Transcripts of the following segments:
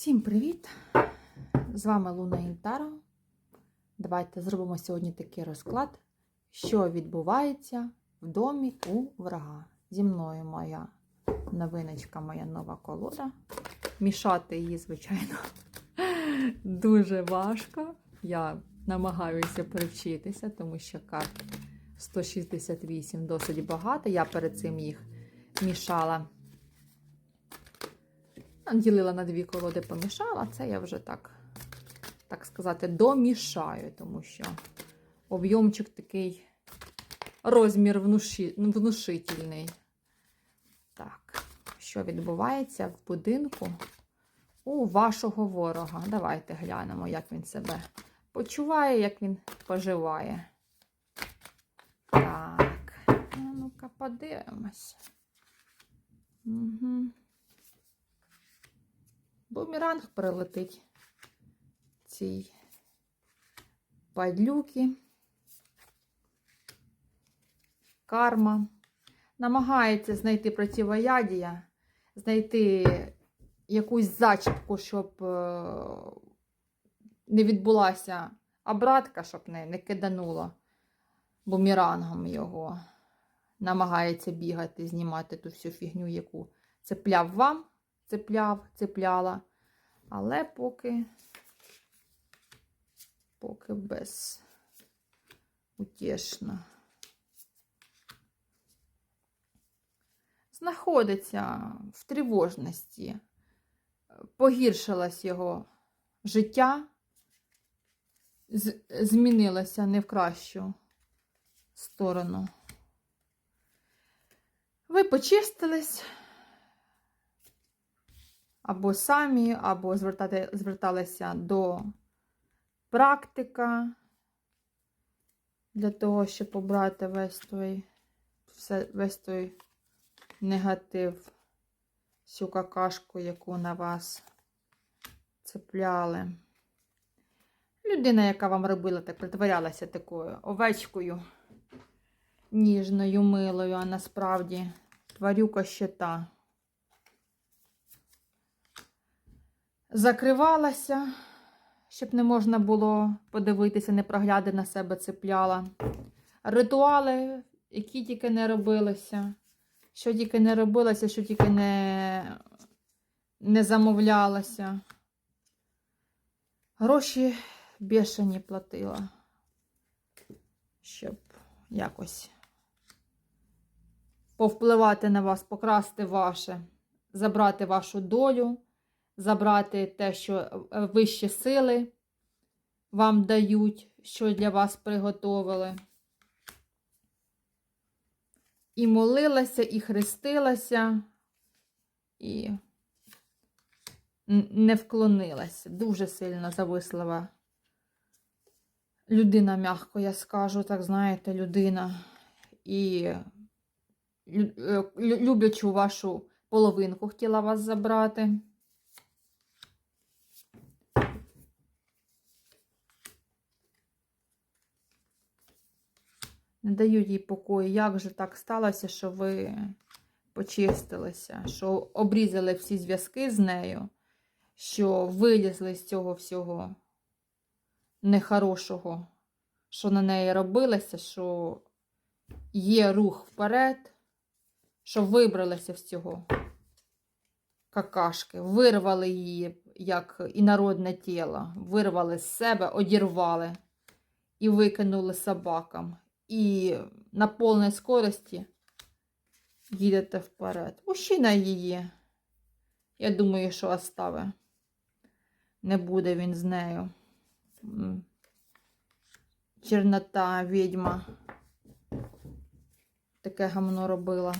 Всім привіт! З вами Луна Інтара. Давайте зробимо сьогодні такий розклад, що відбувається в домі у врага. Зі мною моя новиночка, моя нова колода. Мішати її, звичайно, дуже важко. Я намагаюся привчитися, тому що карт 168 досить багато. Я перед цим їх мішала. Ділила на дві колоди, помішала. Це я вже так, так сказати, домішаю, тому що об'ємчик такий розмір внуші, внушительний. Так, що відбувається в будинку у вашого ворога? Давайте глянемо, як він себе почуває, як він поживає. Так, ну-ка, подивимось. Угу. Бумеранг прилетить цій падлюки. Карма. Намагається знайти противоядія, знайти якусь зачіпку, щоб е, не відбулася обратка, щоб не, не кидануло бумерангом його. Намагається бігати, знімати ту всю фігню, яку цепляв вам цепляв, цепляла, але поки, поки без утішно. Знаходиться в тривожності, погіршилось його життя, змінилося не в кращу сторону. Ви почистились або самі, або звертати, зверталися до практика для того, щоб обрати весь той, все, весь той негатив, всю какашку, яку на вас цепляли. Людина, яка вам робила, так притворялася такою овечкою, ніжною, милою, а насправді тварюка щита. Закривалася, щоб не можна було подивитися, не прогляди на себе цепляла. Ритуали, які тільки не робилися, що тільки не робилося, що тільки не, не замовлялося. Гроші бешені платила, щоб якось повпливати на вас, покрасти ваше, забрати вашу долю забрати те, що е, вищі сили вам дають, що для вас приготовили. І молилася, і хрестилася, і не вклонилася. Дуже сильно завислива людина, м'яко, я скажу, так знаєте, людина. І е, люблячу вашу половинку хотіла вас забрати. Не дають їй покою. Як же так сталося, що ви почистилися, що обрізали всі зв'язки з нею, що вилізли з цього всього нехорошого, що на неї робилося, що є рух вперед, що вибралися з цього какашки, вирвали її, як інородне тіло, вирвали з себе, одірвали і викинули собакам і на повній скорості їдете вперед. Мужчина її, я думаю, що остави. Не буде він з нею. Чернота відьма. Таке гамно робила.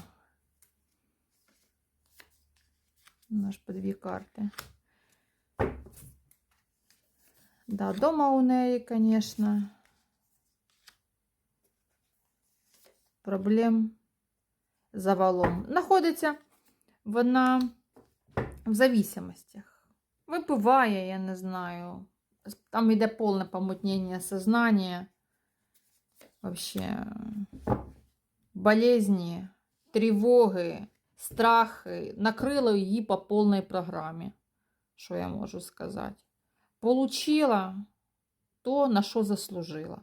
Наш по дві карти. Да, дома у неї, звісно. Проблем завалом. Знаходиться вона в зависимостях. Випиває, я не знаю. Там йде повне помутнення сознання. Вообще болезні, тривоги, страхи накрило її по повній програмі. що я можу сказати. Получила то, на що заслужила.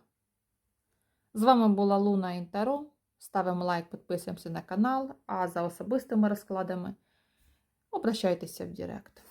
З вами була Луна Інтеро. Ставимо лайк, підписуємося на канал, а за особистими розкладами обращайтеся в Директ.